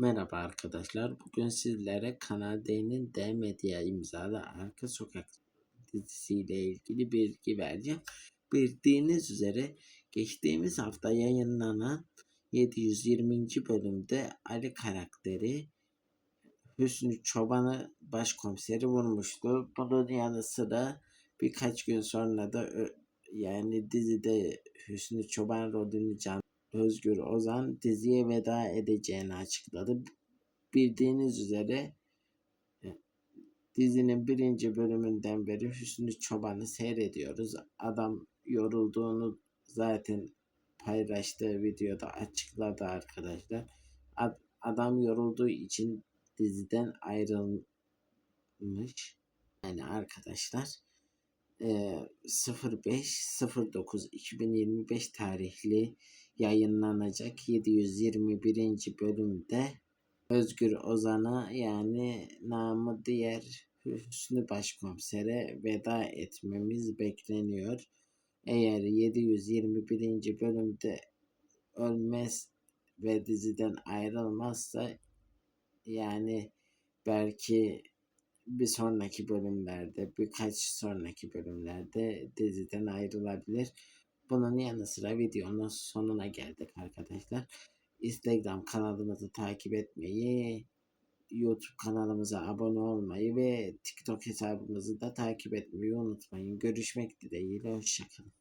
Merhaba arkadaşlar. Bugün sizlere Kanal D'nin D Medya imzalı Arka Sokak dizisiyle ilgili bilgi vereceğim. Bildiğiniz üzere geçtiğimiz hafta yayınlanan 720. bölümde Ali karakteri Hüsnü Çoban'ı başkomiseri vurmuştu. Bunun yanı sıra birkaç gün sonra da yani dizide Hüsnü Çoban rolünü can Özgür Ozan diziye veda edeceğini açıkladı. Bildiğiniz üzere e, dizinin birinci bölümünden beri Hüsnü Çoban'ı seyrediyoruz. Adam yorulduğunu zaten paylaştığı videoda açıkladı arkadaşlar. Ad- adam yorulduğu için diziden ayrılmış. Yani arkadaşlar e, 05-09-2025 tarihli yayınlanacak 721. bölümde Özgür Ozan'a yani namı diğer Hüsnü Başkomiser'e veda etmemiz bekleniyor. Eğer 721. bölümde ölmez ve diziden ayrılmazsa yani belki bir sonraki bölümlerde birkaç sonraki bölümlerde diziden ayrılabilir. Bunun yanı sıra videonun sonuna geldik arkadaşlar. Instagram kanalımızı takip etmeyi, YouTube kanalımıza abone olmayı ve TikTok hesabımızı da takip etmeyi unutmayın. Görüşmek dileğiyle. Hoşçakalın.